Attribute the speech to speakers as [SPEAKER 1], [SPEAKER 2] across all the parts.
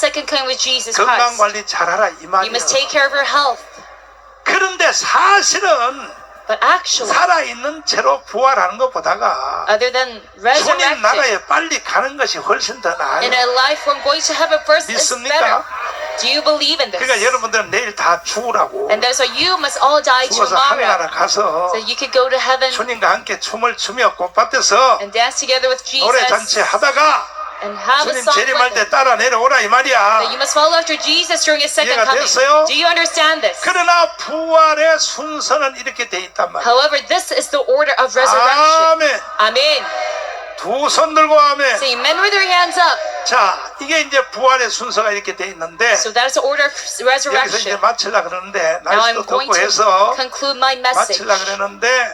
[SPEAKER 1] second coming with Jesus
[SPEAKER 2] 건강
[SPEAKER 1] Christ.
[SPEAKER 2] 관리 잘하라 이
[SPEAKER 1] You
[SPEAKER 2] 말이에요.
[SPEAKER 1] must take care of your health.
[SPEAKER 2] 그런데 사실은
[SPEAKER 1] But actually,
[SPEAKER 2] 살아있는 채로 부활하는 것보다가
[SPEAKER 1] other than
[SPEAKER 2] 주님
[SPEAKER 1] resurrected,
[SPEAKER 2] 나라에 빨리 가는 것이 훨씬 더
[SPEAKER 1] in
[SPEAKER 2] 나아요.
[SPEAKER 1] a life from going to heaven first is
[SPEAKER 2] 믿습니까?
[SPEAKER 1] better. Do you believe in
[SPEAKER 2] 그러니까
[SPEAKER 1] this?
[SPEAKER 2] 여러분들은 내일 다 죽으라고
[SPEAKER 1] And that's why you must all die
[SPEAKER 2] 죽어서 하늘나라
[SPEAKER 1] tomorrow.
[SPEAKER 2] 가서
[SPEAKER 1] So you could go to heaven
[SPEAKER 2] 주님과 함께 춤을 추며 꽃밭에서
[SPEAKER 1] and dance together with
[SPEAKER 2] 노래 잔치
[SPEAKER 1] Jesus
[SPEAKER 2] 하다가
[SPEAKER 1] and have a
[SPEAKER 2] 주님
[SPEAKER 1] song
[SPEAKER 2] 재림할
[SPEAKER 1] with
[SPEAKER 2] 때
[SPEAKER 1] him.
[SPEAKER 2] 따라 내려오라 이
[SPEAKER 1] That
[SPEAKER 2] 말이야.
[SPEAKER 1] you must follow after Jesus during his second
[SPEAKER 2] 이해가
[SPEAKER 1] coming.
[SPEAKER 2] 됐어요?
[SPEAKER 1] Do you understand this?
[SPEAKER 2] 그러나 부활의 순서는 이렇게 돼 있단 말이야.
[SPEAKER 1] However, this is the order of resurrection.
[SPEAKER 2] 아멘.
[SPEAKER 1] Amen.
[SPEAKER 2] 두손 들고 아멘.
[SPEAKER 1] Say men with their hands up.
[SPEAKER 2] 자, 이게 이제 부활의 순서가 이렇게 돼 있는데
[SPEAKER 1] So that is the order of
[SPEAKER 2] 여기서 이제
[SPEAKER 1] resurrection.
[SPEAKER 2] 마치려 그러는데
[SPEAKER 1] Now
[SPEAKER 2] 날씨도
[SPEAKER 1] I'm going
[SPEAKER 2] 덥고
[SPEAKER 1] to
[SPEAKER 2] 해서
[SPEAKER 1] conclude my message.
[SPEAKER 2] 마치려 그러는데 하,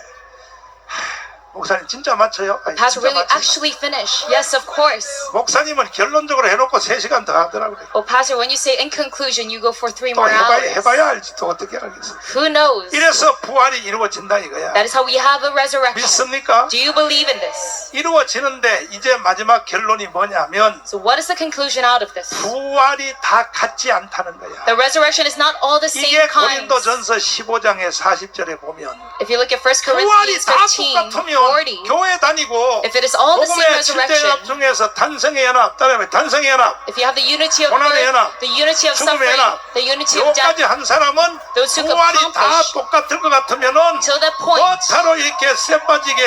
[SPEAKER 2] 목사님 진짜 맞춰요? 아니,
[SPEAKER 1] Pastor
[SPEAKER 2] 진짜
[SPEAKER 1] really
[SPEAKER 2] 맞춰요.
[SPEAKER 1] actually finish? Yes, of course.
[SPEAKER 2] 목사님은 결론적으로 해놓고 3시간 더 하더라고요.
[SPEAKER 1] Well, Pastor, when you say in conclusion, you go for three
[SPEAKER 2] 또
[SPEAKER 1] more
[SPEAKER 2] 해봐야,
[SPEAKER 1] hours.
[SPEAKER 2] 해봐야 알지 또 어떻게 알겠어.
[SPEAKER 1] Who knows?
[SPEAKER 2] 이래서 부활이 이루어진다 이거야.
[SPEAKER 1] That is how we have a resurrection.
[SPEAKER 2] 믿습니까?
[SPEAKER 1] Do you believe in this?
[SPEAKER 2] 이루어지는데 이제 마지막 결론이 뭐냐면
[SPEAKER 1] So what is the conclusion out of this?
[SPEAKER 2] 부활이 다 같지 않다는 거야.
[SPEAKER 1] The resurrection is not all the same
[SPEAKER 2] 이게
[SPEAKER 1] kinds.
[SPEAKER 2] 고린도전서 15장의 40절에 보면
[SPEAKER 1] If you look at 1
[SPEAKER 2] 부활이
[SPEAKER 1] Corinthians
[SPEAKER 2] 다
[SPEAKER 1] 15,
[SPEAKER 2] 똑같으면
[SPEAKER 1] 40,
[SPEAKER 2] 교회 다니고
[SPEAKER 1] if it is all the same
[SPEAKER 2] 복음의 칠대 연합
[SPEAKER 1] resurrection,
[SPEAKER 2] 중에서 탄생의 연합, 따라하면 탄생의 연합
[SPEAKER 1] if you have the unity of
[SPEAKER 2] 고난의
[SPEAKER 1] birth,
[SPEAKER 2] 연합,
[SPEAKER 1] the unity of
[SPEAKER 2] 죽음의
[SPEAKER 1] suffering,
[SPEAKER 2] 연합,
[SPEAKER 1] the unity of death,
[SPEAKER 2] 요까지 한 사람은
[SPEAKER 1] Those who
[SPEAKER 2] 부활이 다 똑같을 것 같으면은
[SPEAKER 1] that point,
[SPEAKER 2] 뭐타로 이렇게 쎄 빠지게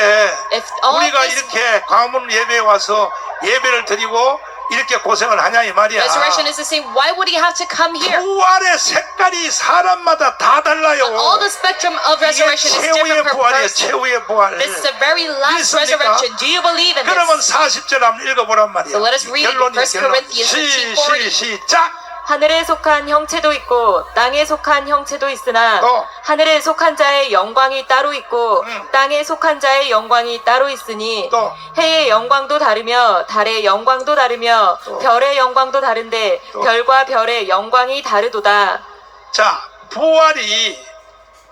[SPEAKER 1] if all
[SPEAKER 2] 우리가
[SPEAKER 1] this
[SPEAKER 2] 이렇게 과문 예배에 와서 예배를 드리고 이렇게 고생을 하냐 이 말이야.
[SPEAKER 1] resurrection is the same, why would he have to come here?
[SPEAKER 2] 부활의 색깔이 사람마다 다 달라요.
[SPEAKER 1] All the spectrum of resurrection is different per
[SPEAKER 2] 부활이에요.
[SPEAKER 1] person.
[SPEAKER 2] 최후의 부활.
[SPEAKER 1] This is the very last
[SPEAKER 2] 믿습니까?
[SPEAKER 1] resurrection. Do you believe in
[SPEAKER 2] 그러면
[SPEAKER 1] this?
[SPEAKER 2] 40절 한번 읽어보란 말이야.
[SPEAKER 1] So let us read
[SPEAKER 2] 결론이
[SPEAKER 1] 1
[SPEAKER 2] 결론.
[SPEAKER 1] Corinthians
[SPEAKER 2] 시,
[SPEAKER 1] 15:40.
[SPEAKER 2] 시, 시작.
[SPEAKER 3] 하늘에 속한 형체도 있고 땅에 속한 형체도 있으나
[SPEAKER 2] 또.
[SPEAKER 3] 하늘에 속한 자의 영광이 따로 있고
[SPEAKER 2] 응.
[SPEAKER 3] 땅에 속한 자의 영광이 따로 있으니
[SPEAKER 2] 또.
[SPEAKER 3] 해의 영광도 다르며 달의 영광도 다르며
[SPEAKER 2] 또.
[SPEAKER 3] 별의 영광도 다른데
[SPEAKER 2] 또.
[SPEAKER 3] 별과 별의 영광이 다르도다.
[SPEAKER 2] 자, 부활이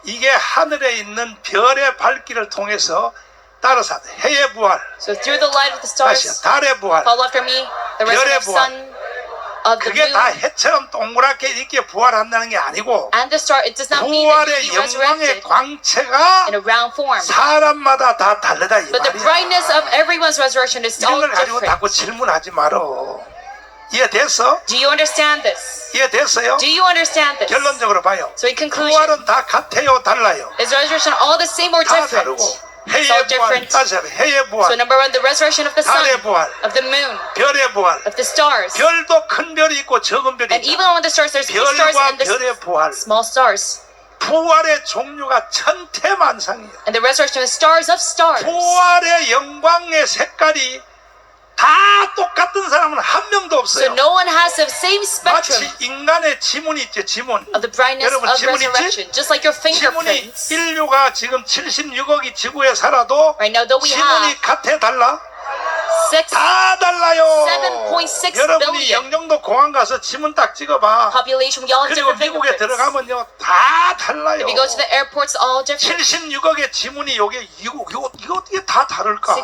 [SPEAKER 2] 이게 하늘에 있는 별의 밝기를 통해서 따라서 해의 부활,
[SPEAKER 1] So through the light of the
[SPEAKER 2] 다시
[SPEAKER 1] stars,
[SPEAKER 2] 달의 부활,
[SPEAKER 1] follow after me, the
[SPEAKER 2] 별의
[SPEAKER 1] resurrection of
[SPEAKER 2] 부활.
[SPEAKER 1] sun, of the
[SPEAKER 2] 그게 다
[SPEAKER 1] moon,
[SPEAKER 2] 해처럼 동그랗게 이렇게 부활한다는 게 아니고
[SPEAKER 1] and the star. It does not mean that
[SPEAKER 2] 부활의
[SPEAKER 1] be
[SPEAKER 2] 영광의
[SPEAKER 1] resurrected
[SPEAKER 2] 광채가
[SPEAKER 1] in a round form.
[SPEAKER 2] 사람마다 다 다르다 이
[SPEAKER 1] But the
[SPEAKER 2] 말이야.
[SPEAKER 1] brightness of everyone's resurrection is all
[SPEAKER 2] 걸 가지고
[SPEAKER 1] different.
[SPEAKER 2] 자꾸 질문하지 말어. 이해됐어?
[SPEAKER 1] Do you understand this?
[SPEAKER 2] 이해됐어요?
[SPEAKER 1] Do you understand this?
[SPEAKER 2] 결론적으로 봐요.
[SPEAKER 1] So in conclusion,
[SPEAKER 2] 부활은 다 같아요, 달라요.
[SPEAKER 1] is resurrection all the same or
[SPEAKER 2] 다
[SPEAKER 1] different?
[SPEAKER 2] 다르고 부활,
[SPEAKER 1] different. So
[SPEAKER 2] 부활,
[SPEAKER 1] number one, the resurrection of the sun, of the moon,
[SPEAKER 2] 별의 부활.
[SPEAKER 1] of the stars,
[SPEAKER 2] 별도 큰 별이 있고 적은 별이
[SPEAKER 1] and
[SPEAKER 2] 있다.
[SPEAKER 1] even on the stars, there's big stars and the
[SPEAKER 2] 별의 부활.
[SPEAKER 1] small stars,
[SPEAKER 2] 부활의 종류가 천태만상이에요.
[SPEAKER 1] and the resurrection of stars of stars.
[SPEAKER 2] 부활의 영광의 색깔이 다 똑같은 사람은 한 명도
[SPEAKER 1] So
[SPEAKER 2] 없어요.
[SPEAKER 1] no one has the same spectrum
[SPEAKER 2] 마치 인간의 지문이 있죠, 지문.
[SPEAKER 1] of the brightness
[SPEAKER 2] 여러분,
[SPEAKER 1] of
[SPEAKER 2] 지문 있지?
[SPEAKER 1] just like your
[SPEAKER 2] 지문이. 인류가 지금 76억이 지구에 살아도
[SPEAKER 1] Right now, though we
[SPEAKER 2] 지문이
[SPEAKER 1] have
[SPEAKER 2] 같아 달라?
[SPEAKER 1] six
[SPEAKER 2] 다 달라요.
[SPEAKER 1] 7.6
[SPEAKER 2] 여러분이
[SPEAKER 1] billion.
[SPEAKER 2] 영종도 공항 가서 지문 딱 찍어봐.
[SPEAKER 1] population, we all have
[SPEAKER 2] 그리고 미국에. 들어가면요 다 달라요.
[SPEAKER 1] If you go to the airports, all different.
[SPEAKER 2] 76억의 지문이 요게 이거 이거 이거 어떻게 다 다를까?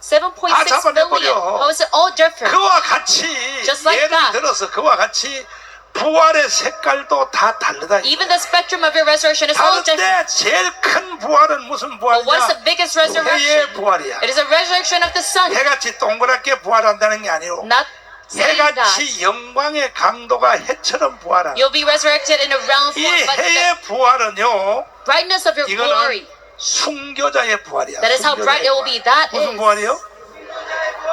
[SPEAKER 2] 7.6다 잡아내버려.
[SPEAKER 1] billion. How is it all different?
[SPEAKER 2] 그와 같이
[SPEAKER 1] Just like
[SPEAKER 2] 예를
[SPEAKER 1] that.
[SPEAKER 2] 들어서 그와 같이 부활의 색깔도 다 다르다.
[SPEAKER 1] Even the spectrum of your resurrection is all different.
[SPEAKER 2] 다른데 제일 큰 부활은 무슨
[SPEAKER 1] But what is the
[SPEAKER 2] 부활이냐?
[SPEAKER 1] biggest
[SPEAKER 2] 해의
[SPEAKER 1] resurrection?
[SPEAKER 2] 부활이야.
[SPEAKER 1] It is a resurrection of the sun.
[SPEAKER 2] 해같이 동그랗게 부활한다는 게 아니고
[SPEAKER 1] Not saying that
[SPEAKER 2] 해같이 영광의 강도가 해처럼 부활하는
[SPEAKER 1] you'll be resurrected in a round
[SPEAKER 2] 이
[SPEAKER 1] form, but the
[SPEAKER 2] 해의 부활은요
[SPEAKER 1] brightness of your glory.
[SPEAKER 2] 이거는 순교자의 부활이야.
[SPEAKER 1] That is how bright it will be. That
[SPEAKER 2] 무슨
[SPEAKER 1] is
[SPEAKER 2] 부활이요?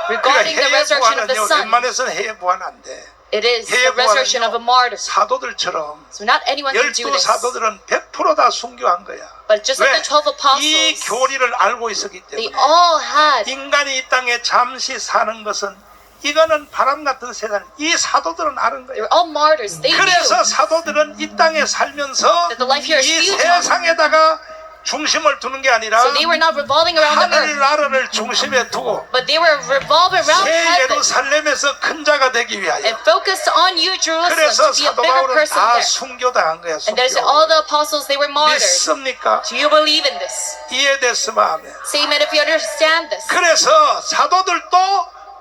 [SPEAKER 2] 그러니까
[SPEAKER 1] regarding the resurrection of the sun.
[SPEAKER 2] 웬만해서는 해의 부활 안 돼.
[SPEAKER 1] It is the resurrection of a martyr.
[SPEAKER 2] 사도들처럼
[SPEAKER 1] So not anyone can do this.
[SPEAKER 2] 사도들은 100%다 순교한 거야.
[SPEAKER 1] But just like
[SPEAKER 2] 왜?
[SPEAKER 1] the
[SPEAKER 2] 12이
[SPEAKER 1] apostles,
[SPEAKER 2] 교리를 알고 있었기
[SPEAKER 1] they
[SPEAKER 2] 때문에
[SPEAKER 1] all had.
[SPEAKER 2] 인간이 이 땅에 잠시 사는 것은 이거는 바람 같은 세상. 이 사도들은 아는
[SPEAKER 1] They
[SPEAKER 2] 거예요.
[SPEAKER 1] all martyrs. They
[SPEAKER 2] 그래서
[SPEAKER 1] knew
[SPEAKER 2] 사도들은 이 땅에 살면서 이. 세상에다가 중심을 두는 게 아니라
[SPEAKER 1] So they were not revolving around the
[SPEAKER 2] 하늘
[SPEAKER 1] earth,
[SPEAKER 2] 나라를 중심에 두고
[SPEAKER 1] but they were revolving around
[SPEAKER 2] 새
[SPEAKER 1] heaven
[SPEAKER 2] 예루살렘에서 큰 자가 되기 위하여
[SPEAKER 1] and focused on you, Jerusalem,
[SPEAKER 2] 그래서
[SPEAKER 1] to be a
[SPEAKER 2] 사도
[SPEAKER 1] bigger
[SPEAKER 2] 바울은
[SPEAKER 1] person
[SPEAKER 2] 다
[SPEAKER 1] there.
[SPEAKER 2] 순교당한 거야
[SPEAKER 1] And there's all
[SPEAKER 2] 순교
[SPEAKER 1] the apostles, they were martyrs.
[SPEAKER 2] 믿습니까?
[SPEAKER 1] Do you believe in this?
[SPEAKER 2] 이해됐으면 하면
[SPEAKER 1] Say amen if you understand this.
[SPEAKER 2] 그래서 사도들도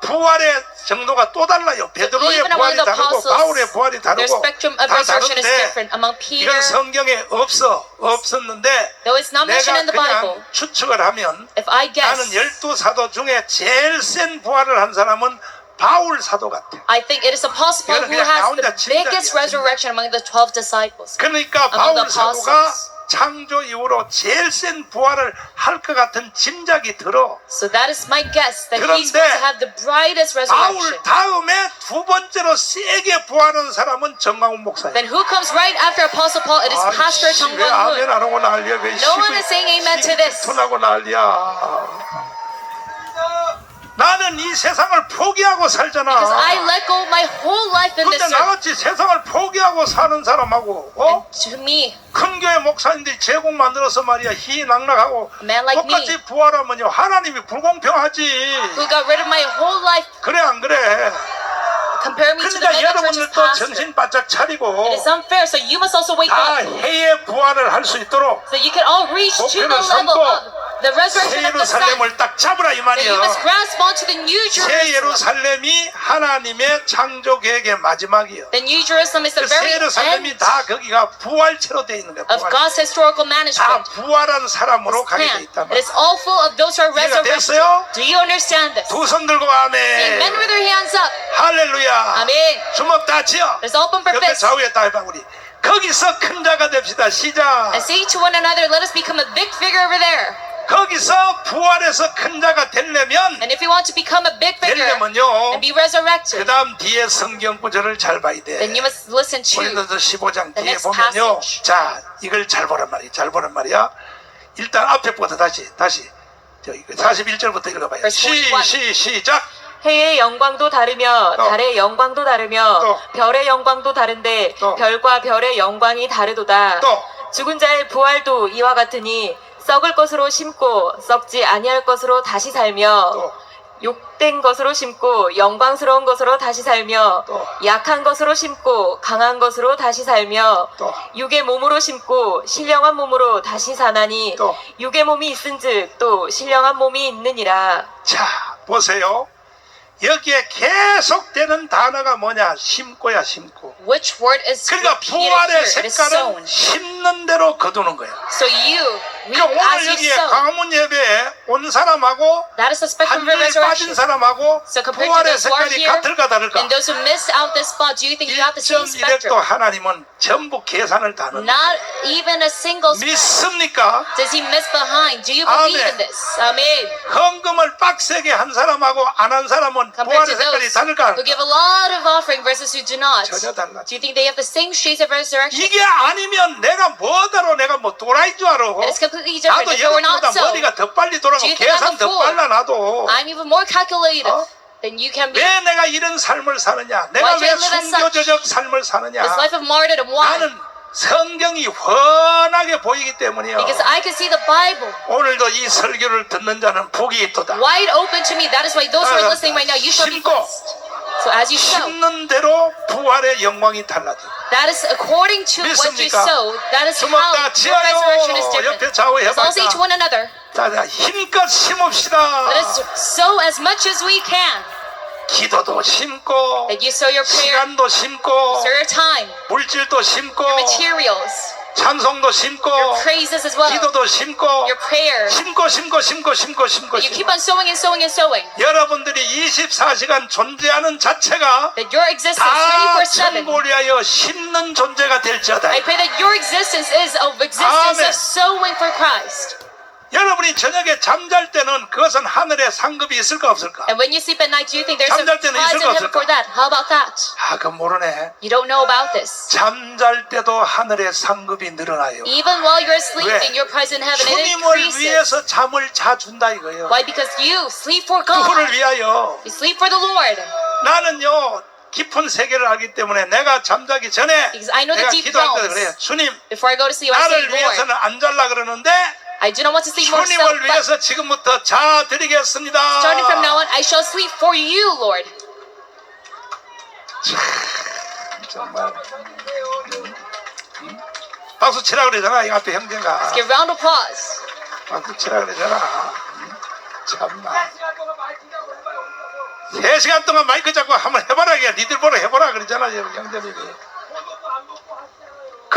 [SPEAKER 2] 부활의 정도가 또 달라요. 베드로의
[SPEAKER 1] Even among
[SPEAKER 2] 부활이
[SPEAKER 1] the
[SPEAKER 2] 다르고
[SPEAKER 1] apostles,
[SPEAKER 2] 바울의 부활이
[SPEAKER 1] Their
[SPEAKER 2] 다르고
[SPEAKER 1] spectrum of
[SPEAKER 2] 다
[SPEAKER 1] resurrection is
[SPEAKER 2] 다른데
[SPEAKER 1] different. Among Peter,
[SPEAKER 2] 이건 성경에 없어 없었는데
[SPEAKER 1] though it's not mentioned
[SPEAKER 2] 내가
[SPEAKER 1] in the Bible,
[SPEAKER 2] 그냥 추측을 하면
[SPEAKER 1] if I
[SPEAKER 2] 나는
[SPEAKER 1] guess,
[SPEAKER 2] 열두 사도 중에 제일 센 부활을 한 사람은 바울 사도 같아.
[SPEAKER 1] I think it is a possible
[SPEAKER 2] 이거는
[SPEAKER 1] who
[SPEAKER 2] 그냥 나
[SPEAKER 1] has
[SPEAKER 2] 혼자
[SPEAKER 1] the biggest
[SPEAKER 2] 짐작이야,
[SPEAKER 1] resurrection among the 12 disciples.
[SPEAKER 2] 그러니까
[SPEAKER 1] Among
[SPEAKER 2] 바울
[SPEAKER 1] the
[SPEAKER 2] 사도가
[SPEAKER 1] apostles.
[SPEAKER 2] 창조 이후로 제일 센 부활을 할 것 같은 짐작이 들어.
[SPEAKER 1] So that is my guess that he's going to have the brightest
[SPEAKER 2] 바울
[SPEAKER 1] resurrection.
[SPEAKER 2] 다음에 두 번째로 세게 부활한 사람은 정강훈 목사예요.
[SPEAKER 1] Then who comes right after Apostle Paul? It is Pastor
[SPEAKER 2] 아이씨,
[SPEAKER 1] Chung
[SPEAKER 2] 왜 아멘 안 하고 난리야? 왜
[SPEAKER 1] No one is saying amen to this.
[SPEAKER 2] 투나고 난리야. 나는 이 세상을 포기하고 살잖아.
[SPEAKER 1] Because I let go my whole life in this
[SPEAKER 2] 근데
[SPEAKER 1] earth.
[SPEAKER 2] 나같이 세상을 포기하고 사는 사람하고 어?
[SPEAKER 1] To me,
[SPEAKER 2] 큰 교회 목사님들이 제국 만들어서 말이야 희낙낙하고
[SPEAKER 1] A man like
[SPEAKER 2] 똑같이
[SPEAKER 1] me.
[SPEAKER 2] 부활하면요 하나님이 불공평하지
[SPEAKER 1] who got rid of my whole life,
[SPEAKER 2] 그래 안 그래
[SPEAKER 1] compare me to the
[SPEAKER 2] 그러니까 여러분들도
[SPEAKER 1] pastor.
[SPEAKER 2] 정신 바짝 차리고
[SPEAKER 1] It is unfair, so you must also wake
[SPEAKER 2] 다
[SPEAKER 1] up.
[SPEAKER 2] 해의 부활을 할 수 있도록
[SPEAKER 1] So you can all reach to the
[SPEAKER 2] 목표를
[SPEAKER 1] level
[SPEAKER 2] 삼고
[SPEAKER 1] of
[SPEAKER 2] 새. 예루살렘을 딱 잡으라 이
[SPEAKER 1] new
[SPEAKER 2] 새. 예루살렘이 하나님의 창조 계획의 마지막이요
[SPEAKER 1] The new Jerusalem is the
[SPEAKER 2] 새 예루살렘이 다 거기가 부활체로 돼 있는
[SPEAKER 1] of
[SPEAKER 2] 부활.
[SPEAKER 1] God's historical
[SPEAKER 2] 다. 부활한 사람으로 가게 돼. 있단
[SPEAKER 1] are
[SPEAKER 2] 이해가. 됐어요?
[SPEAKER 1] Do you understand this?
[SPEAKER 2] 두손 들고 아멘. 할렐루야
[SPEAKER 1] Amen.
[SPEAKER 2] 주먹 다 치어
[SPEAKER 1] Let's open for
[SPEAKER 2] 옆에. 좌우에 다 해봐 우리 거기서 큰 자가 됩시다 시작
[SPEAKER 1] And say to one another, let us become a big figure over there.
[SPEAKER 2] 거기서 부활해서 큰 자가 되려면
[SPEAKER 1] And if we want to become a big figure
[SPEAKER 2] 되려면요
[SPEAKER 1] and be resurrected,
[SPEAKER 2] 그 다음 뒤에 성경 구절을 잘 봐야 돼
[SPEAKER 1] then you must listen to
[SPEAKER 2] 고린도서 15장
[SPEAKER 1] the
[SPEAKER 2] 뒤에
[SPEAKER 1] next
[SPEAKER 2] 보면요
[SPEAKER 1] passage.
[SPEAKER 2] 자 이걸 잘 보란 말이야 잘 보란 말이야 일단 앞에 부터 다시 다시 저 이거 41절부터 읽어 봐요
[SPEAKER 1] Verse
[SPEAKER 2] 시,
[SPEAKER 1] 41.
[SPEAKER 2] 시, 시작
[SPEAKER 3] 해의 영광도 다르며
[SPEAKER 2] 또.
[SPEAKER 3] 달의 영광도 다르며
[SPEAKER 2] 또.
[SPEAKER 3] 별의 영광도 다른데
[SPEAKER 2] 또.
[SPEAKER 3] 별과 별의 영광이 다르도다.
[SPEAKER 2] 또
[SPEAKER 3] 죽은 자의 부활도 이와 같으니 썩을 것으로 심고 썩지 아니할 것으로 다시 살며
[SPEAKER 2] 또.
[SPEAKER 3] 욕된 것으로 심고 영광스러운 것으로 다시 살며
[SPEAKER 2] 또.
[SPEAKER 3] 약한 것으로 심고 강한 것으로 다시 살며
[SPEAKER 2] 또.
[SPEAKER 3] 육의 몸으로 심고 신령한 몸으로 다시 사나니
[SPEAKER 2] 또.
[SPEAKER 3] 육의 몸이 있은즉 또 신령한 몸이 있느니라.
[SPEAKER 2] 자, 보세요. 여기에 계속되는 단어가 뭐냐? 심고야, 심고.
[SPEAKER 1] which word is
[SPEAKER 2] 그러니까. 부활의. 색깔은 심는 대로 거두는 거야.
[SPEAKER 1] So you
[SPEAKER 2] 그러니까 오늘
[SPEAKER 1] as you
[SPEAKER 2] 여기에
[SPEAKER 1] sow.
[SPEAKER 2] 강문 예배에 온 사람하고
[SPEAKER 1] That is the spectrum
[SPEAKER 2] 한
[SPEAKER 1] of
[SPEAKER 2] 주일 빠진
[SPEAKER 1] resurrection.
[SPEAKER 2] 사람하고
[SPEAKER 1] So compared to
[SPEAKER 2] 부활의
[SPEAKER 1] those who are
[SPEAKER 2] 색깔이
[SPEAKER 1] here
[SPEAKER 2] 같을까 다를까?
[SPEAKER 1] and those who missed out this spot, do you think you have the same
[SPEAKER 2] 1.1획도
[SPEAKER 1] spectrum?
[SPEAKER 2] 하나님은 전부 계산을 다 넣는
[SPEAKER 1] Not even a single spot.
[SPEAKER 2] 믿습니까?
[SPEAKER 1] Does he miss behind? Do you believe
[SPEAKER 2] Amen.
[SPEAKER 1] in this? Amen.
[SPEAKER 2] 헌금을 빡세게 한 사람하고 안 한 사람은
[SPEAKER 1] Compared
[SPEAKER 2] 부활의
[SPEAKER 1] to
[SPEAKER 2] 색깔이
[SPEAKER 1] those
[SPEAKER 2] 다를까?
[SPEAKER 1] who give a lot of offering versus who do not,
[SPEAKER 2] 전혀 달라.
[SPEAKER 1] do you think they have the same shades of resurrection?
[SPEAKER 2] 이게 아니면 내가 뭐다로 내가 뭐 또라이인 줄 알아?
[SPEAKER 1] It is completely different.
[SPEAKER 2] 나도
[SPEAKER 1] If it were not
[SPEAKER 2] 여러분보다
[SPEAKER 1] so,
[SPEAKER 2] 머리가 더 빨리 돌아가고
[SPEAKER 1] you think I'm
[SPEAKER 2] 계산
[SPEAKER 1] a
[SPEAKER 2] 더
[SPEAKER 1] fool?
[SPEAKER 2] 빨라 나도
[SPEAKER 1] I'm even more calculated
[SPEAKER 2] 어?
[SPEAKER 1] than you can be.
[SPEAKER 2] 왜 내가 이런 삶을 사느냐 내가
[SPEAKER 1] Why do
[SPEAKER 2] 왜
[SPEAKER 1] I live as
[SPEAKER 2] 순교조적 삶을 사느냐
[SPEAKER 1] This life of martyrdom, why?
[SPEAKER 2] 나는 성경이 훤하게 보이기 때문이요
[SPEAKER 1] Because I can see the Bible
[SPEAKER 2] 오늘도 이 설교를 듣는 자는 복이 있도다
[SPEAKER 1] wide open to me. That is why those who are listening right now, you shall be
[SPEAKER 2] 심고.
[SPEAKER 1] blessed. So as you sow,
[SPEAKER 2] 심는 대로 부활의 영광이 달라져
[SPEAKER 1] that is according to what you sow. That is how
[SPEAKER 2] 다
[SPEAKER 1] your resurrection is different. Let's all
[SPEAKER 2] 해볼까?
[SPEAKER 1] one another,
[SPEAKER 2] 자, 자, 힘껏 심읍시다
[SPEAKER 1] let us sow as much as we can.
[SPEAKER 2] 기도도 심고
[SPEAKER 1] That you sow your prayer,
[SPEAKER 2] 시간도 심고
[SPEAKER 1] sow your time,
[SPEAKER 2] 물질도 심고
[SPEAKER 1] materials,
[SPEAKER 2] 찬송도 심고
[SPEAKER 1] well,
[SPEAKER 2] 기도도 심고. 심고 심고 심고 심고 심고 심고
[SPEAKER 1] sowing and sowing and sowing.
[SPEAKER 2] 여러분들이 24시간 존재하는 자체가
[SPEAKER 1] 다24 7
[SPEAKER 2] 천국을 위하여 심는 존재가 될지어다
[SPEAKER 1] I pray that your existence is of existence
[SPEAKER 2] Amen.
[SPEAKER 1] of sowing for Christ.
[SPEAKER 2] 여러분이 저녁에 잠잘 때는 그것은 하늘에 상급이 있을까 없을까
[SPEAKER 1] And when you sleep at night, do you think there's a
[SPEAKER 2] 잠잘 때는
[SPEAKER 1] prize
[SPEAKER 2] 있을까
[SPEAKER 1] in heaven
[SPEAKER 2] 없을까?
[SPEAKER 1] for that? How about that?
[SPEAKER 2] 아 그건 모르네
[SPEAKER 1] You don't know about this.
[SPEAKER 2] 잠잘 때도 하늘의 상급이 늘어나요
[SPEAKER 1] Even while you're sleeping,
[SPEAKER 2] 왜?
[SPEAKER 1] your prize in heaven it
[SPEAKER 2] 주님을
[SPEAKER 1] increases.
[SPEAKER 2] 위해서 잠을 자 준다 이거예요
[SPEAKER 1] Why? Because you sleep for God.
[SPEAKER 2] 위하여
[SPEAKER 1] You sleep for the Lord.
[SPEAKER 2] 나는요 깊은 세계를 알기 때문에 내가 잠자기 전에
[SPEAKER 1] Because I know the
[SPEAKER 2] 내가
[SPEAKER 1] deep
[SPEAKER 2] 기도할 때
[SPEAKER 1] realms.
[SPEAKER 2] 그래요 주님
[SPEAKER 1] Before I go to sleep, I say,
[SPEAKER 2] 나를
[SPEAKER 1] Lord,
[SPEAKER 2] 위해서는 안 잘라 그러는데
[SPEAKER 1] I do not want to sleep for myself,
[SPEAKER 2] 주님을 위해서 지금부터 자 드리겠습니다
[SPEAKER 1] starting from now on, I shall sleep for you, Lord.
[SPEAKER 2] 정말 응? 박수 치라 그러잖아 이 앞에 형제가
[SPEAKER 1] Give round of applause.
[SPEAKER 2] 박수 치라 그러잖아 응? 참나 세 시간 동안 마이크 잡고 한번 해봐라 니들 보러 해보라 그러잖아요 형제님이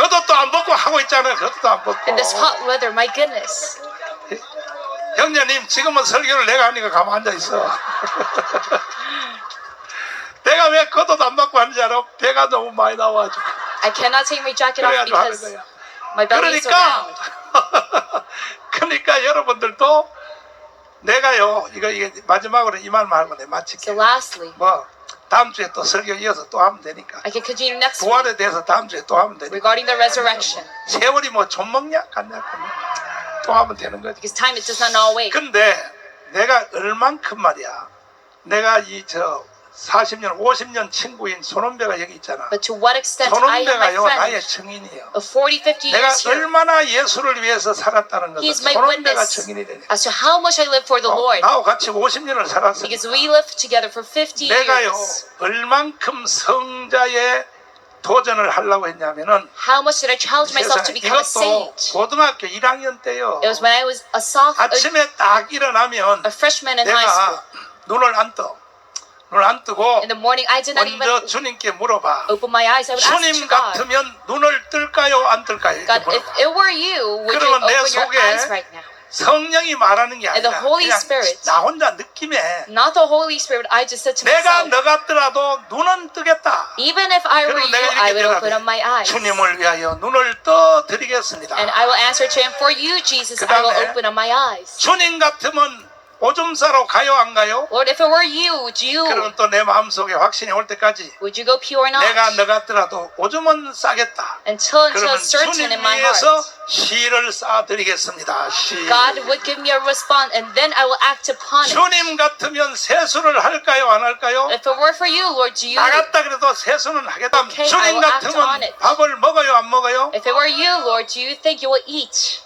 [SPEAKER 2] 겉옷도 안 벗고 하고 있잖아요. 겉옷도 안 벗고.
[SPEAKER 1] In this hot weather, my goodness.
[SPEAKER 2] 형제님 지금은 설교를 내가 하니까 가만 앉아 있어. 내가 왜 겉옷 안 벗고 하는지 알아? 배가 너무 많이 나와가지고.
[SPEAKER 1] I cannot take my jacket off because my belly is so
[SPEAKER 2] 그러니까!
[SPEAKER 1] round.
[SPEAKER 2] 그러니까 여러분들도 내가요 이거 이게 마지막으로 이 말만 하고 내
[SPEAKER 1] So
[SPEAKER 2] 마칠게.
[SPEAKER 1] Lastly,
[SPEAKER 2] 뭐 다음 주에 또 설교 이어서 또 하면 되니까
[SPEAKER 1] I can continue next week
[SPEAKER 2] 부활에 대해서 다음 주에 또 하면 되니까
[SPEAKER 1] regarding the resurrection
[SPEAKER 2] 세월이 뭐 좀 먹냐 갔냐 갔냐 또 하면 되는 거지
[SPEAKER 1] because time it does not know wait.
[SPEAKER 2] 근데 내가 얼만큼 말이야 내가 이 저 40년 50년 친구인 손원배가 여기 있잖아
[SPEAKER 1] But to what extent I have my
[SPEAKER 2] 손원배가요 나의
[SPEAKER 1] friend
[SPEAKER 2] 증인이에요
[SPEAKER 1] of 40, 50
[SPEAKER 2] 내가
[SPEAKER 1] years here.
[SPEAKER 2] 얼마나 예수를 위해서 살았다는 것을
[SPEAKER 1] my witness
[SPEAKER 2] 증인이 되냐
[SPEAKER 1] as to how much I live for the
[SPEAKER 2] 어,
[SPEAKER 1] Lord.
[SPEAKER 2] 나하고 같이 50년을 살았으니까
[SPEAKER 1] Because we lived together for 50
[SPEAKER 2] 내가요
[SPEAKER 1] years.
[SPEAKER 2] 얼만큼 성자의 도전을 하려고 했냐면은
[SPEAKER 1] How much did I challenge myself to
[SPEAKER 2] 세상에
[SPEAKER 1] become a
[SPEAKER 2] 이것도
[SPEAKER 1] saint?
[SPEAKER 2] 고등학교 1학년 때요
[SPEAKER 1] It was when I was a soft, a,
[SPEAKER 2] 아침에 딱 일어나면
[SPEAKER 1] a freshman in high school.
[SPEAKER 2] 내가 눈을 안 떠. 눈을 안 뜨고
[SPEAKER 1] In the morning, I did not even
[SPEAKER 2] 먼저 주님께 물어봐.
[SPEAKER 1] open my eyes. I would ask
[SPEAKER 2] 주님
[SPEAKER 1] God,
[SPEAKER 2] 같으면 눈을 뜰까요, 안 뜰까요? 이렇게
[SPEAKER 1] God, if
[SPEAKER 2] 물어봐.
[SPEAKER 1] it were you, would you
[SPEAKER 2] 그러면 내
[SPEAKER 1] open your
[SPEAKER 2] 속에
[SPEAKER 1] eyes right now?
[SPEAKER 2] 성령이 말하는 게
[SPEAKER 1] And the
[SPEAKER 2] 아니라
[SPEAKER 1] Holy
[SPEAKER 2] 그냥
[SPEAKER 1] Spirit.
[SPEAKER 2] 나 혼자 느낌에
[SPEAKER 1] Not the Holy Spirit. I just said to
[SPEAKER 2] 내가
[SPEAKER 1] myself,
[SPEAKER 2] 너 같더라도 눈은 뜨겠다.
[SPEAKER 1] even if I were you,
[SPEAKER 2] 내가
[SPEAKER 1] I
[SPEAKER 2] 이렇게
[SPEAKER 1] would open up my
[SPEAKER 2] 대답해.
[SPEAKER 1] eyes.
[SPEAKER 2] 주님을 위하여 눈을 떠 드리겠습니다.
[SPEAKER 1] And I will answer to him, for you, Jesus, I will
[SPEAKER 2] 그다음에
[SPEAKER 1] open up my eyes.
[SPEAKER 2] 주님 같으면 오줌 싸러 가요, 안 가요?
[SPEAKER 1] Lord, if it were you, would you,
[SPEAKER 2] 그러면 또 내 마음속에 확신이 올 때까지
[SPEAKER 1] would you go pure or not?
[SPEAKER 2] 내가 너 같더라도 오줌은 싸겠다.
[SPEAKER 1] Until, until
[SPEAKER 2] 그러면
[SPEAKER 1] it's certain
[SPEAKER 2] 주님
[SPEAKER 1] in my
[SPEAKER 2] 위해서
[SPEAKER 1] heart.
[SPEAKER 2] 시를 쌓아드리겠습니다. 시.
[SPEAKER 1] God would give me a response, and then I will act upon it.
[SPEAKER 2] 주님 같으면 세수를 할까요, 안 할까요?
[SPEAKER 1] If it were for you, Lord, do you?
[SPEAKER 2] 나갔다 그래도 세수는 하겠다.
[SPEAKER 1] Okay, I
[SPEAKER 2] 주님
[SPEAKER 1] will act on
[SPEAKER 2] 같으면
[SPEAKER 1] it.
[SPEAKER 2] 밥을 먹어요, 안 먹어요?
[SPEAKER 1] If it were you, Lord, do you think you will eat?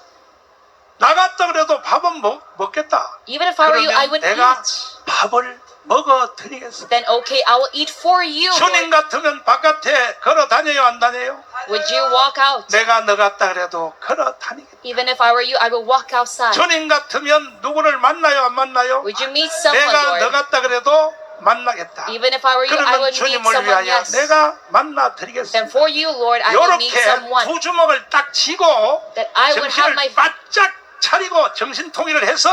[SPEAKER 2] 나갔다 그래도 밥은 먹, 먹겠다.
[SPEAKER 1] Even if I were you, I would
[SPEAKER 2] 내가
[SPEAKER 1] eat.
[SPEAKER 2] 밥을 먹어 드리겠습니다.
[SPEAKER 1] Then okay, I will eat for you.
[SPEAKER 2] 주님
[SPEAKER 1] Lord.
[SPEAKER 2] 같으면 바깥에 걸어 다녀요, 안 다녀요?
[SPEAKER 1] Would you walk out?
[SPEAKER 2] 내가 너 같다 그래도 걸어 다니겠다.
[SPEAKER 1] Even if I were you, I would walk outside.
[SPEAKER 2] 주님 같으면 누구를 만나요, 안 만나요?
[SPEAKER 1] Would you meet someone,
[SPEAKER 2] 내가 너
[SPEAKER 1] Lord?
[SPEAKER 2] 같다 그래도 만나겠다.
[SPEAKER 1] Even if I were you, I
[SPEAKER 2] 그러면
[SPEAKER 1] would meet
[SPEAKER 2] 주님을
[SPEAKER 1] someone,
[SPEAKER 2] 위하여
[SPEAKER 1] yes.
[SPEAKER 2] 내가 만나
[SPEAKER 1] Then
[SPEAKER 2] 드리겠습니다.
[SPEAKER 1] for you, Lord, I will meet
[SPEAKER 2] 이렇게
[SPEAKER 1] someone
[SPEAKER 2] 두 주먹을 딱 쥐고
[SPEAKER 1] that I would have my
[SPEAKER 2] 정신을 바짝 차리고 정신 통일을 해서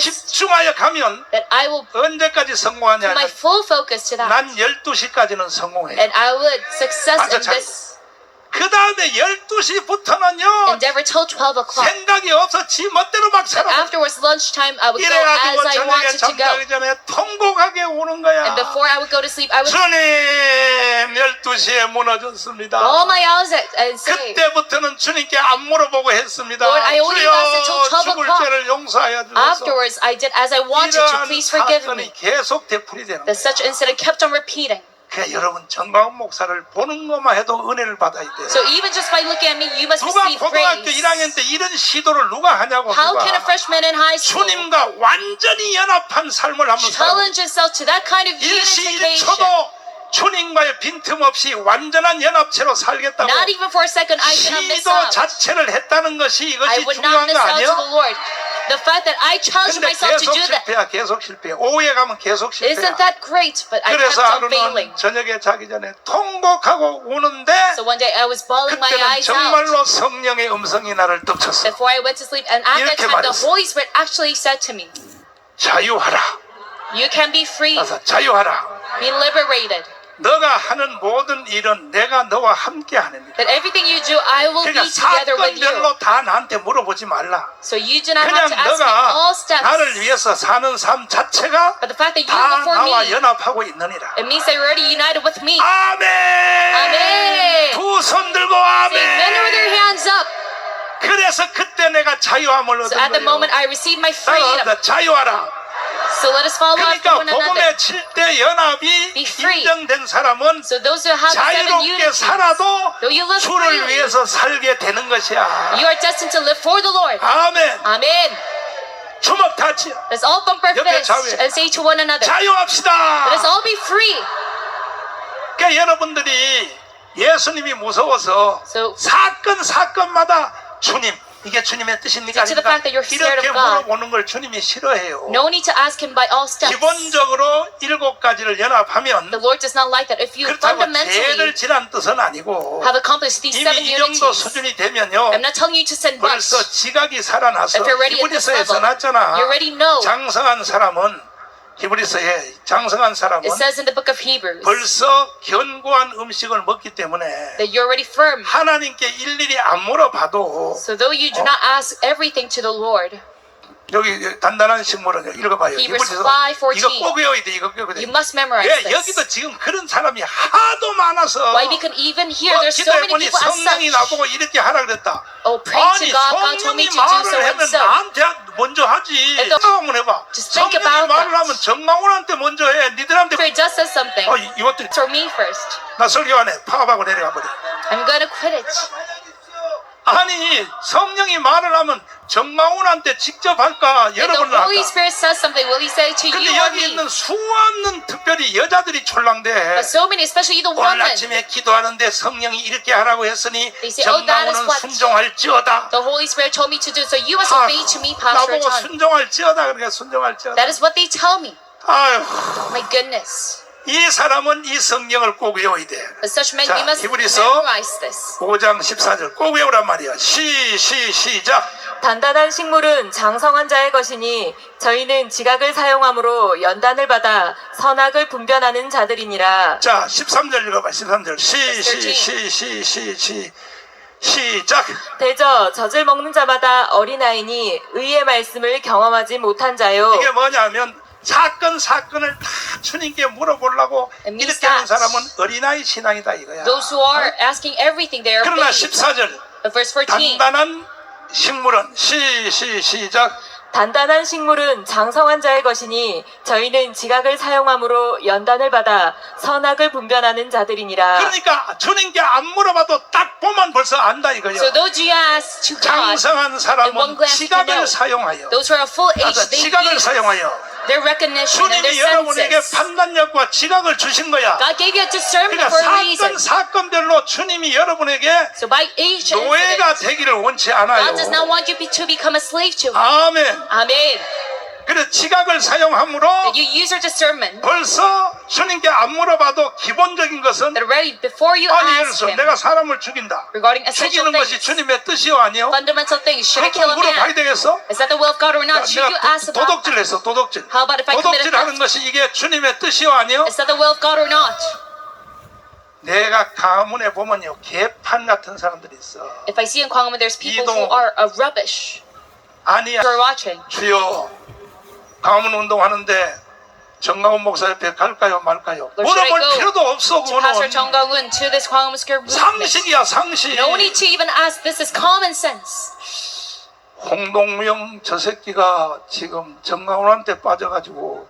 [SPEAKER 2] 집중하여 가면
[SPEAKER 1] that I will
[SPEAKER 2] 언제까지
[SPEAKER 1] put
[SPEAKER 2] 성공하냐?
[SPEAKER 1] my full focus to that.
[SPEAKER 2] 난 12시까지는 성공해.
[SPEAKER 1] And I would success
[SPEAKER 2] 맞아,
[SPEAKER 1] in
[SPEAKER 2] 잘-
[SPEAKER 1] this
[SPEAKER 2] 그 다음에 12시부터는요
[SPEAKER 1] endeavor till 12 o'clock.
[SPEAKER 2] 생각이 없어 지 멋대로 막 살아.
[SPEAKER 1] Afterwards, lunchtime, I would go
[SPEAKER 2] 이래가지고
[SPEAKER 1] as I wanted to go.
[SPEAKER 2] 잠자기 전에 통곡하게 우는 거야.
[SPEAKER 1] And before I would go to sleep, I would
[SPEAKER 2] 주님 12시에 무너졌습니다.
[SPEAKER 1] all my eyes and say,
[SPEAKER 2] 그때부터는 주님께 안 물어보고 했습니다.
[SPEAKER 1] Lord, I only
[SPEAKER 2] 주여
[SPEAKER 1] 12
[SPEAKER 2] 죽을
[SPEAKER 1] o'clock.
[SPEAKER 2] 죄를 용서하여 주소서.
[SPEAKER 1] afterwards, I did as I wanted to. Please forgive me.
[SPEAKER 2] 계속 되풀이 되는
[SPEAKER 1] That such incident kept on repeating.
[SPEAKER 2] 그 여러분 정광훈 목사를 보는 것만 해도 은혜를 받아야 돼.
[SPEAKER 1] So even just by looking at me, you must
[SPEAKER 2] 누가
[SPEAKER 1] receive
[SPEAKER 2] 고등학교
[SPEAKER 1] praise.
[SPEAKER 2] 1학년 때 이런 시도를 누가 하냐고
[SPEAKER 1] How
[SPEAKER 2] 누가.
[SPEAKER 1] can a freshman in high school
[SPEAKER 2] 주님과 완전히 연합한 삶을 한번 살아.
[SPEAKER 1] challenge himself to that kind of unification?
[SPEAKER 2] 일시일초도 주님과의 빈틈없이 완전한 연합체로 살겠다고
[SPEAKER 1] Not even for a second, I should not miss
[SPEAKER 2] 시도
[SPEAKER 1] out.
[SPEAKER 2] 자체를 했다는 것이
[SPEAKER 1] I
[SPEAKER 2] 이것이
[SPEAKER 1] would
[SPEAKER 2] 중요한
[SPEAKER 1] not miss
[SPEAKER 2] 거
[SPEAKER 1] out to the
[SPEAKER 2] 아니에요?
[SPEAKER 1] Lord. The fact that I challenged
[SPEAKER 2] 근데
[SPEAKER 1] myself to
[SPEAKER 2] 계속
[SPEAKER 1] do that.
[SPEAKER 2] 실패야 계속 실패 오후에 가면 계속
[SPEAKER 1] Isn't
[SPEAKER 2] 실패야
[SPEAKER 1] that great? But I kept
[SPEAKER 2] 그래서
[SPEAKER 1] on failing.
[SPEAKER 2] 하루는 저녁에 자기 전에 통곡하고 우는데
[SPEAKER 1] So one day I was bawling my
[SPEAKER 2] 그때는
[SPEAKER 1] eyes out
[SPEAKER 2] 정말로 성령의 음성이 나를 떡쳤어
[SPEAKER 1] before I went to sleep. And at that
[SPEAKER 2] 이렇게
[SPEAKER 1] time, the
[SPEAKER 2] 말했어.
[SPEAKER 1] Holy Spirit actually said to me,
[SPEAKER 2] 자유하라
[SPEAKER 1] You can be free,
[SPEAKER 2] 그래서 자유하라
[SPEAKER 1] be liberated.
[SPEAKER 2] 너가 하는 모든 일은 내가 너와 함께 하는 일
[SPEAKER 1] That everything you do, I will
[SPEAKER 2] 그러니까
[SPEAKER 1] be together with you.
[SPEAKER 2] 사건별로 다 나한테 물어보지 말라
[SPEAKER 1] So you do not
[SPEAKER 2] 그냥
[SPEAKER 1] have to ask me
[SPEAKER 2] 너가
[SPEAKER 1] all steps.
[SPEAKER 2] 나를 위해서 사는 삶 자체가
[SPEAKER 1] But the fact that you
[SPEAKER 2] 다
[SPEAKER 1] live for
[SPEAKER 2] 나와
[SPEAKER 1] me,
[SPEAKER 2] 연합하고 있느니라.
[SPEAKER 1] it means that you're already united with me.
[SPEAKER 2] 아멘.
[SPEAKER 1] 아멘.
[SPEAKER 2] 두 손 들고
[SPEAKER 1] Say amen with your
[SPEAKER 2] 아멘.
[SPEAKER 1] hands up.
[SPEAKER 2] 그래서 그때 내가 자유함을
[SPEAKER 1] So
[SPEAKER 2] 얻은
[SPEAKER 1] at the moment
[SPEAKER 2] 거예요.
[SPEAKER 1] I receive my freedom.
[SPEAKER 2] 따라한다. 자유하라.
[SPEAKER 1] So let us follow after
[SPEAKER 2] 그러니까
[SPEAKER 1] one another.
[SPEAKER 2] 복음의 7대 연합이
[SPEAKER 1] Be free.
[SPEAKER 2] 인정된 사람은
[SPEAKER 1] So those who have the seven
[SPEAKER 2] 자유롭게
[SPEAKER 1] unities,
[SPEAKER 2] 살아도
[SPEAKER 1] though you live
[SPEAKER 2] 주를
[SPEAKER 1] freely,
[SPEAKER 2] 위해서 살게 되는 것이야.
[SPEAKER 1] you are destined to live for the Lord.
[SPEAKER 2] 아멘.
[SPEAKER 1] Amen.
[SPEAKER 2] 주먹 다치.
[SPEAKER 1] Let's all bump our
[SPEAKER 2] 옆에
[SPEAKER 1] fists
[SPEAKER 2] 자유해.
[SPEAKER 1] and say to one another,
[SPEAKER 2] 자유합시다.
[SPEAKER 1] let us all be free.
[SPEAKER 2] 그러니까 여러분들이 예수님이 무서워서
[SPEAKER 1] So
[SPEAKER 2] 사건 사건마다 주님 이게 주님의 뜻입니까?
[SPEAKER 1] To the fact that you're scared
[SPEAKER 2] 이렇게
[SPEAKER 1] of God.
[SPEAKER 2] 물어보는 걸 주님이 싫어해요.
[SPEAKER 1] No need to ask him by all steps.
[SPEAKER 2] 기본적으로 일곱 가지를 연합하면
[SPEAKER 1] The Lord does not like that. If you
[SPEAKER 2] 그렇다고
[SPEAKER 1] fundamentally
[SPEAKER 2] 죄를 지란 뜻은 아니고
[SPEAKER 1] have accomplished these seven
[SPEAKER 2] 이미 이 정도
[SPEAKER 1] unities,
[SPEAKER 2] 수준이 되면요
[SPEAKER 1] I'm not telling you to send much.
[SPEAKER 2] 벌써 지각이 살아나서
[SPEAKER 1] If you're ready at this
[SPEAKER 2] 히브리서에
[SPEAKER 1] level,
[SPEAKER 2] 써놨잖아
[SPEAKER 1] you already know.
[SPEAKER 2] 장성한 사람은 히브리서에 장성한 사람은
[SPEAKER 1] It says in the book of Hebrews
[SPEAKER 2] 벌써 견고한 음식을 먹기 때문에
[SPEAKER 1] that you're already firm.
[SPEAKER 2] 하나님께 일일이 안 물어봐도
[SPEAKER 1] So though you do not ask everything to the Lord,
[SPEAKER 2] 여기 단단한 식물은 읽어봐요. 히브리서
[SPEAKER 1] 5:14.
[SPEAKER 2] 이거 꼭 외워야 돼. 이거 꼭 외워야 돼.
[SPEAKER 1] you must memorize
[SPEAKER 2] 예,
[SPEAKER 1] this.
[SPEAKER 2] 여기도 지금 그런 사람이 하도 많아서
[SPEAKER 1] Why can even hear
[SPEAKER 2] 어,
[SPEAKER 1] there's so many people as
[SPEAKER 2] 성령이
[SPEAKER 1] such.
[SPEAKER 2] 나보고 이렇게 하라 그랬다.
[SPEAKER 1] Oh, pray
[SPEAKER 2] 아니
[SPEAKER 1] to God. God told me
[SPEAKER 2] 성령이
[SPEAKER 1] to do so and so.
[SPEAKER 2] 나한테 먼저 하지.
[SPEAKER 1] And the-
[SPEAKER 2] 생각 한번 해봐.
[SPEAKER 1] Just think
[SPEAKER 2] 성령이
[SPEAKER 1] about
[SPEAKER 2] 말을
[SPEAKER 1] that.
[SPEAKER 2] 하면 정강훈한테 먼저 해. 니들한테
[SPEAKER 1] Prayer just says something.
[SPEAKER 2] 어, 이- 이것들이
[SPEAKER 1] For me first.
[SPEAKER 2] 나 설교 안 해. 파업하고 내려가 버려.
[SPEAKER 1] I'm gonna quit it.
[SPEAKER 2] 아니 성령이 말을 하면 정강훈한테 직접 할까 여러분을
[SPEAKER 1] Holy
[SPEAKER 2] 할까?
[SPEAKER 1] Spirit says something, will He say it to
[SPEAKER 2] 근데 여기? 있는 수많은 특별히 여자들이 촐랑대.
[SPEAKER 1] But so many,
[SPEAKER 2] 오늘 아침에 기도하는데 성령이 이렇게 하라고 했으니
[SPEAKER 1] They say, "Oh, that is
[SPEAKER 2] 정강훈은
[SPEAKER 1] what-
[SPEAKER 2] 순종할지어다.
[SPEAKER 1] the Holy Spirit told me to do. So you must
[SPEAKER 2] 아,
[SPEAKER 1] obey to me, Pastor
[SPEAKER 2] 나보고. 순종할지어다 그러니까 순종할지어다.
[SPEAKER 1] That is what they tell me.
[SPEAKER 2] 아유,
[SPEAKER 1] My goodness.
[SPEAKER 2] 이 사람은 이 성령을 꼭 외워야 돼. 자, 히브리서
[SPEAKER 1] memorize this.
[SPEAKER 2] 5장 14절 꼭 외우란 말이야. 시, 시, 시작.
[SPEAKER 3] 단단한 식물은 장성한 자의 것이니 저희는 지각을 사용함으로 연단을 받아 선악을 분별하는 자들이니라.
[SPEAKER 2] 자, 13절 읽어봐. 13절. 시, 시,
[SPEAKER 1] 13.
[SPEAKER 2] 시, 시, 시, 시. 시작.
[SPEAKER 3] 대저 젖을 먹는 자마다 어린아이니 의의 말씀을 경험하지 못한 자요.
[SPEAKER 2] 이게 뭐냐면 사건 사건을 다 주님께 물어보려고 이렇게 하는 사람은 어린아이 신앙이다 이거야.
[SPEAKER 1] Those who are asking everything, they are
[SPEAKER 2] 그러나
[SPEAKER 1] babes.
[SPEAKER 2] 14절
[SPEAKER 1] But verse 14.
[SPEAKER 2] 단단한 식물은 시, 시, 시작.
[SPEAKER 3] 단단한 식물은 장성한 자의 것이니 저희는 지각을 사용함으로 연단을 받아 선악을 분별하는 자들이니라.
[SPEAKER 2] 그러니까 주님께 안 물어봐도 딱 보면 벌써 안다 이거예요.
[SPEAKER 1] So those you ask to God,
[SPEAKER 2] 장성한 사람은 지각을. 사용하여
[SPEAKER 1] those who are full age,
[SPEAKER 2] 따라서
[SPEAKER 1] they
[SPEAKER 2] 지각을 사용하여
[SPEAKER 1] their recognition and
[SPEAKER 2] 주님이
[SPEAKER 1] their
[SPEAKER 2] 여러분에게
[SPEAKER 1] senses.
[SPEAKER 2] 판단력과 지각을 주신 거야.
[SPEAKER 1] God gave you a discernment
[SPEAKER 2] 그러니까
[SPEAKER 1] for a reason.
[SPEAKER 2] 사건 사건별로 주님이 여러분에게
[SPEAKER 1] So by each
[SPEAKER 2] 노예가 되기를 원치 않아요.
[SPEAKER 1] God does not want you to become a slave to Him.
[SPEAKER 2] 아멘.
[SPEAKER 1] Amen.
[SPEAKER 2] 그래 지각을 사용함으로
[SPEAKER 1] That you use your discernment.
[SPEAKER 2] 벌써 주님께 안 물어봐도 기본적인 것은
[SPEAKER 1] That already before you
[SPEAKER 2] 아니 예를
[SPEAKER 1] ask
[SPEAKER 2] 들어서
[SPEAKER 1] Him
[SPEAKER 2] 내가 사람을 죽인다.
[SPEAKER 1] regarding essential
[SPEAKER 2] 죽이는 것이
[SPEAKER 1] things,
[SPEAKER 2] 주님의 뜻이요 아니요?
[SPEAKER 1] fundamental things, should I kill
[SPEAKER 2] 그럼
[SPEAKER 1] a
[SPEAKER 2] 물어봐야
[SPEAKER 1] man?
[SPEAKER 2] 되겠어?
[SPEAKER 1] Is that the will of God or not? Should you
[SPEAKER 2] 내가
[SPEAKER 1] ask
[SPEAKER 2] 도,
[SPEAKER 1] about
[SPEAKER 2] 도덕질 했어 도덕질.
[SPEAKER 1] How about if I committed
[SPEAKER 2] 도덕질 하는
[SPEAKER 1] theft?
[SPEAKER 2] 것이 이게 주님의 뜻이요 아니요?
[SPEAKER 1] Is that the will of God or not?
[SPEAKER 2] 내가 가문에 보면요 개판 같은 사람들이 있어.
[SPEAKER 1] If I see in Kwangman, there's people who
[SPEAKER 2] 이동.
[SPEAKER 1] are a rubbish.
[SPEAKER 2] 아니야
[SPEAKER 1] Who are watching.
[SPEAKER 2] 주여 가문 운동하는데 정강훈 목사 옆에 갈까요 말까요? 물어볼? 필요도 없어 그거는
[SPEAKER 1] to this Square movement.
[SPEAKER 2] 상식이야 상식.
[SPEAKER 1] No need to even ask. This is common sense.
[SPEAKER 2] 홍동명 저 새끼가 지금 정강훈한테 빠져가지고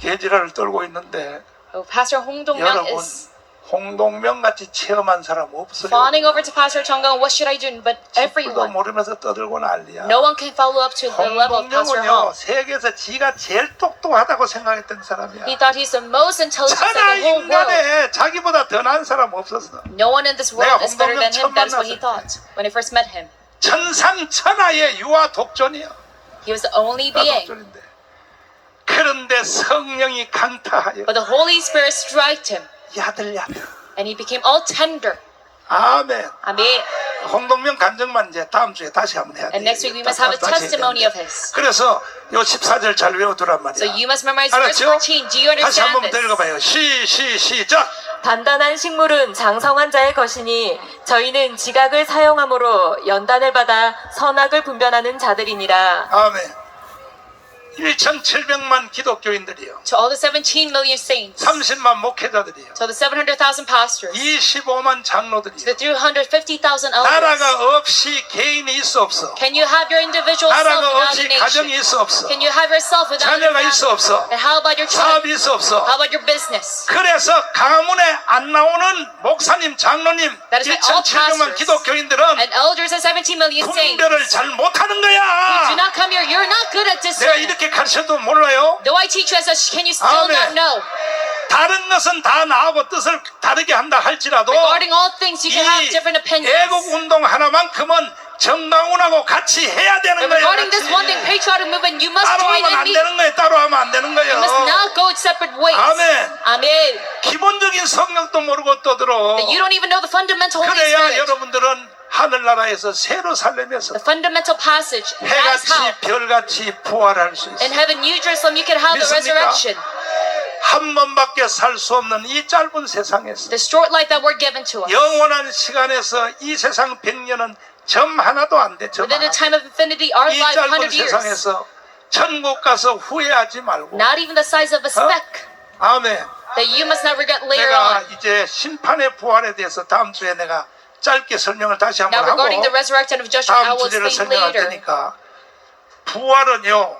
[SPEAKER 2] 개지랄을 떨고 있는데
[SPEAKER 1] Oh, Pastor Hong Dong Myung
[SPEAKER 2] 여러분
[SPEAKER 1] is
[SPEAKER 2] 홍동명 같이 체험한 사람 없어요.
[SPEAKER 1] fawning over to Pastor Chong Gun. What should I do? But
[SPEAKER 2] 도
[SPEAKER 1] everyone,
[SPEAKER 2] 모르면서 떠들고 난리야.
[SPEAKER 1] no one can follow up to the level of Pastor
[SPEAKER 2] 홍동명은요
[SPEAKER 1] Hong.
[SPEAKER 2] 세계에서 지가 제일 똑똑하다고 생각했던 사람이야.
[SPEAKER 1] He thought he's the most intelligent in
[SPEAKER 2] 천하
[SPEAKER 1] the whole world.
[SPEAKER 2] 인간에 자기보다 더 나은 사람 없었어.
[SPEAKER 1] No one in this world
[SPEAKER 2] 내가
[SPEAKER 1] is better than
[SPEAKER 2] 홍동명 처음
[SPEAKER 1] him. That is what he
[SPEAKER 2] 만났을
[SPEAKER 1] thought when I first met him.
[SPEAKER 2] 천상천하의 유아 독존이야.
[SPEAKER 1] He was the only
[SPEAKER 2] 유아
[SPEAKER 1] being.
[SPEAKER 2] 독존인데. 그런데 성령이 강타하여
[SPEAKER 1] But the Holy Spirit struck him,
[SPEAKER 2] 야들야들.
[SPEAKER 1] and he became all tender.
[SPEAKER 2] 아멘.
[SPEAKER 1] Amen.
[SPEAKER 2] 홍동명 간증만 이제 다음 주에 다시 한번 해야 돼.
[SPEAKER 1] And next week we must have a
[SPEAKER 2] 다시
[SPEAKER 1] testimony of his.
[SPEAKER 2] 그래서 요 14절 잘 외워두란 말이야.
[SPEAKER 1] So you must memorize verse
[SPEAKER 2] 알았죠?
[SPEAKER 1] 14. Do you
[SPEAKER 2] 다시
[SPEAKER 1] understand
[SPEAKER 2] 한번 더
[SPEAKER 1] this?
[SPEAKER 2] 읽어봐요. 시, 시, 시작.
[SPEAKER 3] 단단한 식물은 장성한 자의 것이니 저희는 지각을 사용함으로 연단을 받아 선악을 분별하는 자들이니라.
[SPEAKER 2] 아멘. 1,700만 기독교인들이요.
[SPEAKER 1] To all the 17 million saints,
[SPEAKER 2] 30만 목회자들이요.
[SPEAKER 1] to the 700,000 pastors,
[SPEAKER 2] 25만
[SPEAKER 1] to
[SPEAKER 2] 장로들이요.
[SPEAKER 1] the 350,000 elders.
[SPEAKER 2] 나라가 없이 개인이 있어 없어.
[SPEAKER 1] Can you have your individual self
[SPEAKER 2] 나라가
[SPEAKER 1] without
[SPEAKER 2] 없이
[SPEAKER 1] a
[SPEAKER 2] 가정이
[SPEAKER 1] nation?
[SPEAKER 2] 있어 없어.
[SPEAKER 1] Can you have yourself without
[SPEAKER 2] 자녀가 있어? 없어.
[SPEAKER 1] And how about your children?
[SPEAKER 2] 사업이 있어 없어.
[SPEAKER 1] How about your business?
[SPEAKER 2] 그래서 가문에 안 나오는 목사님, 장로님,
[SPEAKER 1] That is why all
[SPEAKER 2] 1,700만
[SPEAKER 1] pastors
[SPEAKER 2] 기독교인들은
[SPEAKER 1] And elders and 17 million saints
[SPEAKER 2] 분별을 잘 못하는
[SPEAKER 1] do
[SPEAKER 2] 거야.
[SPEAKER 1] not come here. You're not good at
[SPEAKER 2] 내가
[SPEAKER 1] discernment.
[SPEAKER 2] 이렇게 가르쳐도 몰라요.
[SPEAKER 1] Though I teach you as such, can you still
[SPEAKER 2] Amen.
[SPEAKER 1] not know?
[SPEAKER 2] 다른 것은 다 나하고 뜻을 다르게 한다 할지라도
[SPEAKER 1] Regarding all things, you
[SPEAKER 2] 이
[SPEAKER 1] can have different opinions.
[SPEAKER 2] 애국 운동 하나만큼은 정강훈하고 같이 해야 되는 거예요.
[SPEAKER 1] regarding this one thing, patriotic movement, you must
[SPEAKER 2] 따로
[SPEAKER 1] join
[SPEAKER 2] 하면
[SPEAKER 1] in
[SPEAKER 2] 안
[SPEAKER 1] me.
[SPEAKER 2] 되는 거예요. 따로 하면 안 되는 거예요.
[SPEAKER 1] You must not go separate ways.
[SPEAKER 2] 아멘.
[SPEAKER 1] Amen.
[SPEAKER 2] 기본적인 성령도 모르고 떠들어.
[SPEAKER 1] That you don't even know the fundamental Holy
[SPEAKER 2] 그래야
[SPEAKER 1] Spirit.
[SPEAKER 2] 여러분들은 하늘나라에서 새로 살려면서
[SPEAKER 1] The fundamental passage.
[SPEAKER 2] 해같이. 별같이 부활할 수
[SPEAKER 1] In
[SPEAKER 2] 있어.
[SPEAKER 1] heaven, New Jerusalem, you can have the resurrection.
[SPEAKER 2] 한 번밖에 살 수 없는 이 짧은 세상에서
[SPEAKER 1] The short life that we're given to us.
[SPEAKER 2] 영원한 시간에서 이 세상 100년은 점 하나도 안 돼. 점
[SPEAKER 1] Within
[SPEAKER 2] 하나.
[SPEAKER 1] the time of infinity, our
[SPEAKER 2] 이
[SPEAKER 1] life,
[SPEAKER 2] 짧은
[SPEAKER 1] 100 years.
[SPEAKER 2] 세상에서 천국 가서 후회하지 말고
[SPEAKER 1] Not even the size of a speck.
[SPEAKER 2] 아멘.
[SPEAKER 1] That you must not regret later
[SPEAKER 2] 내가
[SPEAKER 1] on.
[SPEAKER 2] 이제 심판의 부활에 대해서 다음 주에 내가 짧게 설명을 다시 한번
[SPEAKER 1] Now, regarding the
[SPEAKER 2] 하고
[SPEAKER 1] resurrection of Joshua, I
[SPEAKER 2] 다음
[SPEAKER 1] will
[SPEAKER 2] 주제를
[SPEAKER 1] explain
[SPEAKER 2] 설명할
[SPEAKER 1] later.
[SPEAKER 2] 테니까 부활은요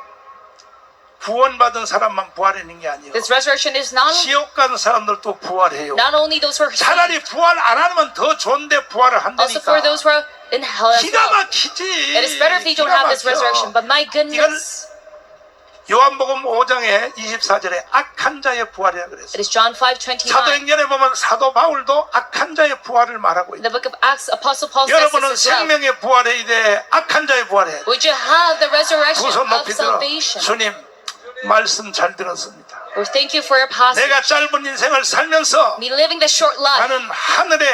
[SPEAKER 2] 구원받은 사람만 부활하는 게 아니에요.
[SPEAKER 1] This resurrection is not,
[SPEAKER 2] 지옥 간 사람들도 부활해요.
[SPEAKER 1] not only those who are saved,
[SPEAKER 2] 차라리 부활 안 하면 더 좋은데 부활을
[SPEAKER 1] also for
[SPEAKER 2] 한다니까.
[SPEAKER 1] those who are in hell as
[SPEAKER 2] 기가
[SPEAKER 1] well.
[SPEAKER 2] 막히지.
[SPEAKER 1] It is better if they don't
[SPEAKER 2] 기가
[SPEAKER 1] have this
[SPEAKER 2] 막혀.
[SPEAKER 1] resurrection. But my goodness,
[SPEAKER 2] 요한복음 5장에 24절에 악한 자의 부활이라 그랬어요.
[SPEAKER 1] it is John 5 29.
[SPEAKER 2] 사도행전에 보면 사도 바울도 악한 자의 부활을 말하고
[SPEAKER 1] In the
[SPEAKER 2] 있다.
[SPEAKER 1] book of Acts, Apostle Paul says
[SPEAKER 2] 여러분은
[SPEAKER 1] this as well.
[SPEAKER 2] 생명의 부활에 이래 악한 자의 부활에
[SPEAKER 1] Would you have the resurrection
[SPEAKER 2] 두손
[SPEAKER 1] of
[SPEAKER 2] 높이 들어
[SPEAKER 1] salvation?
[SPEAKER 2] 주님 말씀 잘 들었습니다.
[SPEAKER 1] Thank you for your passage.
[SPEAKER 2] 내가 짧은 인생을 살면서
[SPEAKER 1] Me living this short life.
[SPEAKER 2] 나는 하늘의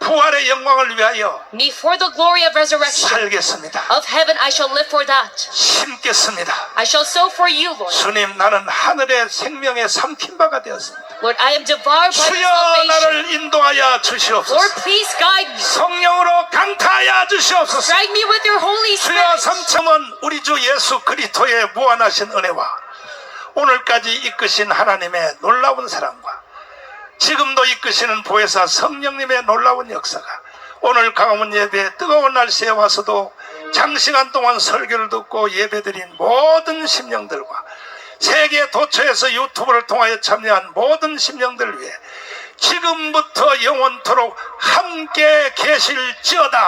[SPEAKER 2] 부활의 영광을 위하여
[SPEAKER 1] Me for the glory of resurrection
[SPEAKER 2] 살겠습니다.
[SPEAKER 1] of heaven, I shall live for that.
[SPEAKER 2] 심겠습니다.
[SPEAKER 1] I shall sow for you, Lord.
[SPEAKER 2] 주님 나는 하늘의 생명에 삼킨 바가 되었습니다.
[SPEAKER 1] Lord, I am devoured by
[SPEAKER 2] 주여
[SPEAKER 1] salvation.
[SPEAKER 2] 나를 인도하여 주시옵소서.
[SPEAKER 1] Lord, please guide me.
[SPEAKER 2] 성령으로 강타하여 주시옵소서.
[SPEAKER 1] Guide me with your Holy
[SPEAKER 2] 주여
[SPEAKER 1] Spirit.
[SPEAKER 2] 삼첨은 우리 주 예수 그리스도의 무한하신 은혜와 오늘까지 이끄신 하나님의 놀라운 사랑과 지금도 이끄시는 보혜사 성령님의 놀라운 역사가 오늘 강화문 예배 뜨거운 날씨에 와서도 장시간 동안 설교를 듣고 예배드린 모든 심령들과 세계 도처에서 유튜브를 통하여 참여한 모든 심령들을 위해 지금부터 영원토록 함께 계실지어다.